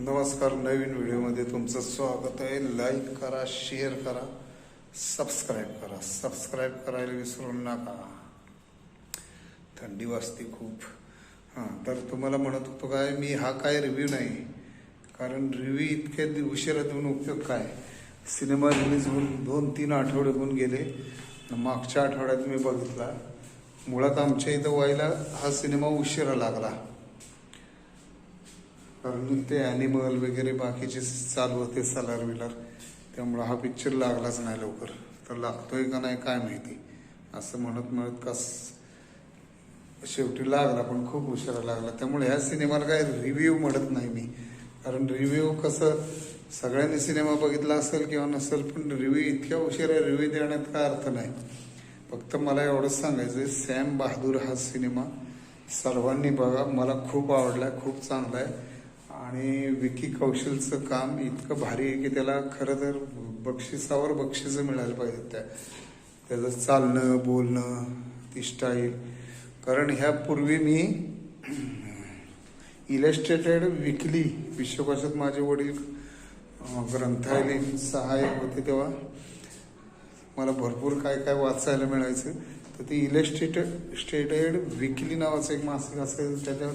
नमस्कार नवीन व्हिडिओमध्ये तुमचं स्वागत आहे. लाईक करा शेअर करा सबस्क्राईब करा. सबस्क्राईब करायला विसरू नका. थंडी वाजते खूप. हां तर तुम्हाला म्हणत होतो काय मी हा काय रिव्ह्यू नाही. कारण रिव्ह्यू इतक्या उशिरा देऊन उपयोग काय? सिनेमा रिलीज होऊन दोन तीन आठवडे होऊन गेले. मागच्या आठवड्यात मी बघितला. मुळात आमच्या इथं व्हायला हा सिनेमा उशिरा लागला. कारण ते ॲनिमल वगैरे बाकीचे चालू होते सलार विलार त्यामुळं हा पिक्चर लागलाच नाही लवकर. तर लागतोय का नाही काय माहिती. असं म्हणत म्हणत कस शेवटी लागला पण खूप उशिरा लागला. त्यामुळे ह्या सिनेमाला काय रिव्ह्यू म्हणत नाही मी. कारण रिव्ह्यू कसं सगळ्यांनी सिनेमा बघितला असेल किंवा नसेल पण रिव्ह्यू इतक्या उशिरा रिव्ह्यू देण्यात काय अर्थ नाही. फक्त मला एवढंच सांगायचं आहे सॅम बहादूर हा सिनेमा सर्वांनी बघा. मला खूप आवडला खूप चांगला आहे आणि विकी कौशलचं काम इतकं भारी आहे की त्याला खरं तर बक्षिसावर बक्षिसं मिळायला पाहिजेत त्या. त्याचं चालणं बोलणं ती स्टाईल कारण ह्यापूर्वी मी इलस्ट्रेटेड विकली विश्वकोशात माझे वडील ग्रंथालय ग्रंथालयीन सहाय्यक होते तेव्हा. मला भरपूर काय काय वाचायला मिळायचं. तर ते इलस्ट्रेटेड स्टेटेड विकली नावाचं एक मासिक असेल त्याच्यात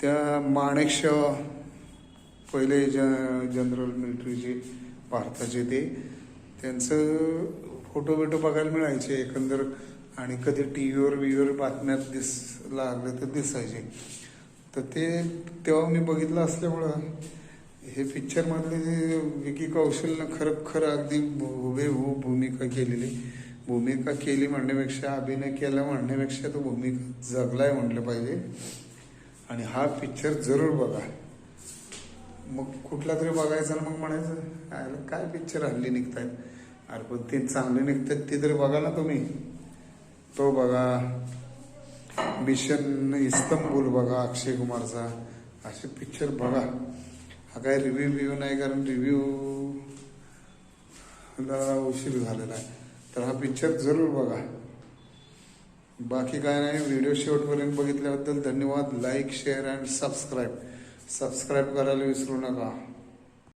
त्या माणेकशॉ पहिले ज जनरल मिलिटरीचे भारताचे ते त्यांचं फोटो बिटो बघायला मिळायचे एकंदर. आणि कधी टी व्हीवर व्हीवर बातम्यात दिस लागले तर दिसायचे. तर ते तेव्हा मी बघितलं असल्यामुळं हे पिक्चरमधले जे विकी कौशलनं खरं खरं अगदी हुबेहू भूमिका केलेली. भूमिका केली म्हणण्यापेक्षा अभिनय केला म्हणण्यापेक्षा तो भूमिका जगलाय म्हणलं पाहिजे. आणि हा पिक्चर जरूर बघा. मग कुठला तरी बघायचा ना मग म्हणायचं काय पिक्चर हल्ली निघतायत? अरे पण ते चांगले निघतात ते तरी बघा ना तुम्ही. तो बघा मिशन इस्तंबूल बघा अक्षय कुमारचा. असे पिक्चर बघा. हा काय रिव्ह्यू बिव्ह्यू नाही कारण रिव्ह्यू उशीर झालेला आहे. तर हा पिक्चर जरूर बघा. बाकी काय नाही व्हिडिओ शेवटपर्यंत बघितल्याबद्दल धन्यवाद. Like share and subscribe subscribe करायला विसरू नका.